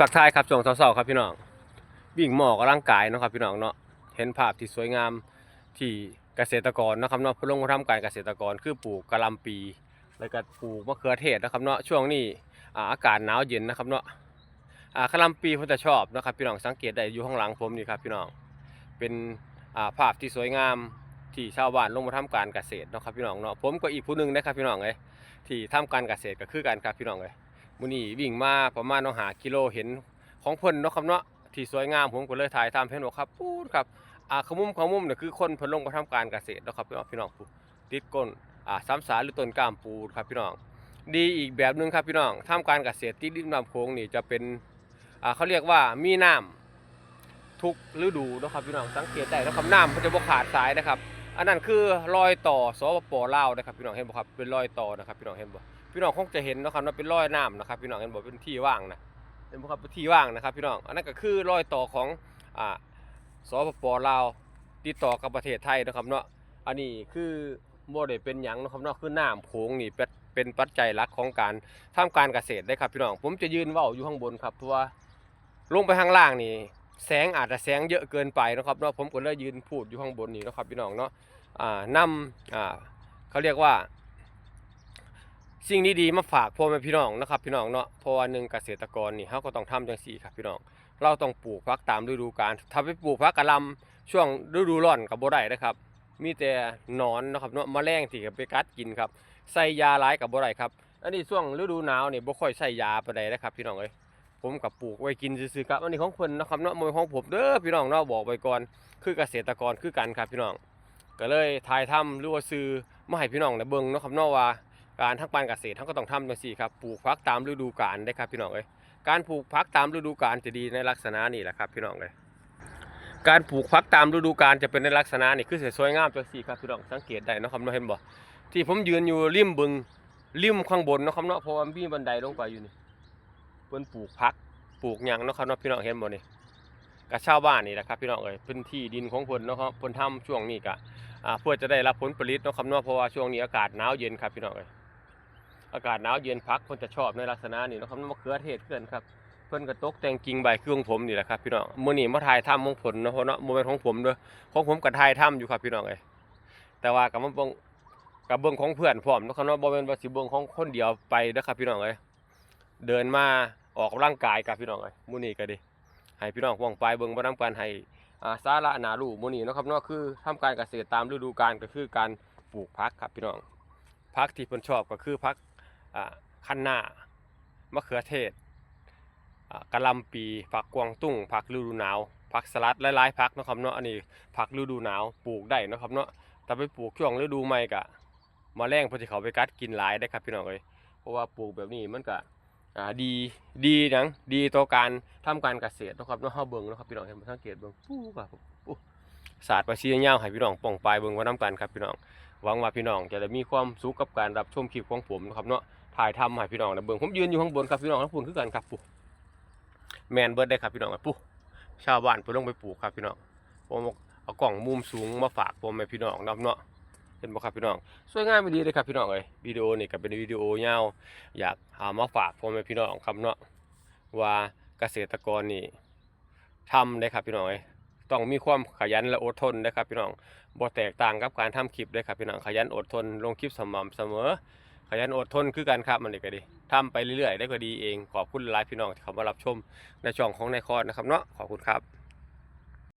ทักทายครับช่วงเช้าๆครับพี่น้องวิ่งหมอกร่างกายเนาะครับพี่น้องเนาะเห็นภาพที่สวยงามที่เกษตรกรนะครับเนาะพลงมาทำการเกษตรกรคือปลูกกะหล่ำปีแล้วก็ปลูกมะเขือเทศนะครับเนาะช่วงนี้อากาศหนาวเย็นนะครับเนาะกะหล่ำปีผมจะชอบนะครับพี่น้องสังเกตได้อยู่ข้างหลังผมนี่ครับพี่น้องเป็นาภาพที่สวยงามที่ชาวบ้านลงมาทำการเกษตรนะครับพี่น้องเนาะผมก็อีกผู้หนึงนะครับพี่น้องเอ้ยที่ทำการเกษตรก็คือกันครับพี่น้องเอ้ย มื้อนี้วิ่งมาประมาณเนาะหากิโลเห็นของเพิ่นเนาะครับเนาะที่สวยงามผมก็เลยถ่ายทำเพิ่นบอกครับพูดครับอ่าขมุมขมุมเนี่ยคือคนเพิ่นลงมาทำการเกษตรเนาะครับพี่น้องพี่น้องติดก้นอ่าซ้ำสาหรือต้นกล้ามปูครับพี่น้องดีอีกแบบหนึงครับพี่น้องทำการเกษตรที่ดินน้ำโขงนี่จะเป็นอ่าเขาเรียกว่ามีน้ำทุกฤดูนะครับพี่น้องสังเกตได้เนาะครับน้ำมันจะบ่ขาดสายนะครับ อันนั้นคือรอยต่อสปปลาวนะครับพี่น้องเห็นบ่ครับเป็นรอยต่อนะครับพี่น้องเห็นบ่ พี่น้องคงจะเห็นนะครับว่าเป็นรอยน้ำนะครับ พี่น้องเห็นบ่เป็นที่ว่างนะเป็นบ่ครับที่ว่างนะครับ พี่น้องอันนั้นก็คือรอยต่อของอ่าสปปลาวติดต่อกับประเทศไทยนะครับเนาะอันนี้คือบ่ได้เป็นหยังนะครับเนาะคือน้ำโขงนี่เป็นเป็นปัจจัยหลักของการทำการเกษตรได้ครับพี่น้อง ผมจะยืนว้าอยู่ข้างบนครับเพราะว่าลงไปข้างล่างนี่แสงอาจจะแสงเยอะเกินไปนะครับเนาะผมก็เลยยืนพูดอยู่ข้างบนนี่นะครับพี่น้องเนาะอ่านำอ่าเขาเรียกว่า สิ่งดีๆมาฝากพ่อแม่พี่น้องนะครับพี่น้องเนาะเพราะว่าหนึ่งเกษตรกรนี่เขาก็ต้องทำจังสี่ครับพี่น้อง เราต้องปลูกพักตามฤดูกาลถ้าไปปลูกพักกะลำช่วงฤดูร้อนกับบ่ได้นะครับ มีแต่หนอนนะครับเนาะแมลงที่ไปกัดกินครับใส่ยาหลายกับบ่ได้ครับอันนี้ช่วงฤดูหนาวนี่บ่ค่อยใส่ยาไปใดนะครับพี่น้องเอ้ยผมกับปลูกไว้กินซื่อๆครับอันนี้ของเพิ่นนะครับเนาะม่นของผมเด้อพี่น้องเนาะบอกไว้ก่อนคือเกษตรกรคือกันครับพี่น้อง ก็เลยถ่ายทำหรือว่าซื้อมาให้พี่น้องได้เบิ่งเนาะครับเนาะว่า การทักการเกษตรเขาก็ต้องทำจังซี่ครับปลูกพักตามฤดูกาลได้ครับพี่น้องเอ้ยการปลูกพักตามฤดูกาลจะดีในลักษณะนี้แหละครับพี่น้องเอ้ยการปลูกพักตามฤดูกาลจะเป็นในลักษณะนี้คือสวยงามจังซี่ครับพี่น้องสังเกตได้นะครับเนาะเห็นบ่ที่ผมยืนอยู่ริมบึงริมข้างบนนะครับเนาะเพราะว่ามีบันไดลงไปอยู่นี่เพิ่นปลูกพักปลูกหยังนะครับเนาะพี่น้องเห็นบ่นี่ก็ชาวบ้านนี่แหละครับพี่น้องเอ้ยพื้นที่ดินของเพิ่นนะครับเพิ่นทำช่วงนี้ก็อ่าเพื่อจะได้รับผลผลิตนาะครับเนาะเพราะว่าช่วงนี้อากาศหนาวเย็นครับพี่น้องเอ้ย อากาศหนาวเย็นพักเพิ่นจะชอบในลักษณะนี้นะครับมะเขือเทศเพื่อนครับเพิ่นก็ตกแต่งกิ่งใบคือของผมนี่แหละครับพี่น้องมื้อนี้มาถ่ายทำของผลนะเพราะเนาะบ่แม่นของผมเด้อของผมก็ถ่ายทำอยู่ครับพี่น้องเอ้ยแต่ว่าก็มาเบิ่งกับเบิ่งของเพื่อนพร้อมนะครับเนาะบ่แม่นว่าสิเบิ่งของคนเดียวไปเด้อครับพี่น้องเอ้ยเดินมาออกกำลังกายกับพี่น้องเอ้ยมื้อนี้ก็ดีให้พี่น้องว่องไปเบิ่งบ่นํกันให้อ่าสาระนารู้มื้อนี้นะครับเนาะคือทำการเกษตรตามฤดูกาลก็คือการปลูกผักครับพี่น้องผักที่เพิ่นชอบก็คือผัก อ่าคะน้ามะเขือเทศอ่ากะลำปีผักกวางตุ้งผักฤดูหนาวผักสลัดหลายๆผักนะครับเนาะอันนี้ผักฤดูหนาวปลูกได้นะครับเนาะแต่ไปปลูกช่วงฤดูใหม่ก็มาแรงเพิ่นสิเขาไปกัดกินหลายได้ครับพี่น้องเอ้ยเพราะว่าปลูกแบบนี้มันก็ดีดีหยังดีต่อการทำการเกษตรนะครับเนาะเฮาเบิ่งนะครับพี่น้องเห็นบ่สังเกตเบิ่งปูครับปู้ศาสตร์ประชียาวให้พี่น้องป้องปลายเบิ่งว่านํกันครับพี่น้องหวังว่าพี่น้องจะได้มีความสุขกับการรับชมคลิปของผมนะครับเนาะ ถ่ายทำให้พี่น้องได้เบิ่งผมยืนอยู่ข้างบนครับพี่น้องทั้งปุ่นคือกันครับปูแมนเบิร์ดได้ครับพี่น้องปูชาวบ้านเพิ่นลงไปปลูกครับพี่น้องผมเอากล่องมุมสูงมาฝากผมให้พี่น้องนํเนาะเห็นบ่ครับพี่น้องสวยงามไปดีเลยครับพี่น้องเอ้ยวิดีโอนี่ก็เป็นวิดีโอยาวอยากหามาฝากพ่อแม่พี่น้องครับเนาะว่าเกษตรกรนี่ทำได้ครับพี่น้องเอ้ยต้องมีความขยันและอดทนนะครับพี่น้องบ่แตกต่างกับการทำคลิปเลยครับพี่น้องขยันอดทนลงคลิปสม่ำเสมอ ขยันอดทนคือกันครับมันนี่ก็ดีทำไปเรื่อยๆได้ก็ดีเองขอบคุณหลายพี่น้องที่เข้ามารับชมในช่องของนายคอนนะครับเนาะขอบคุณครับ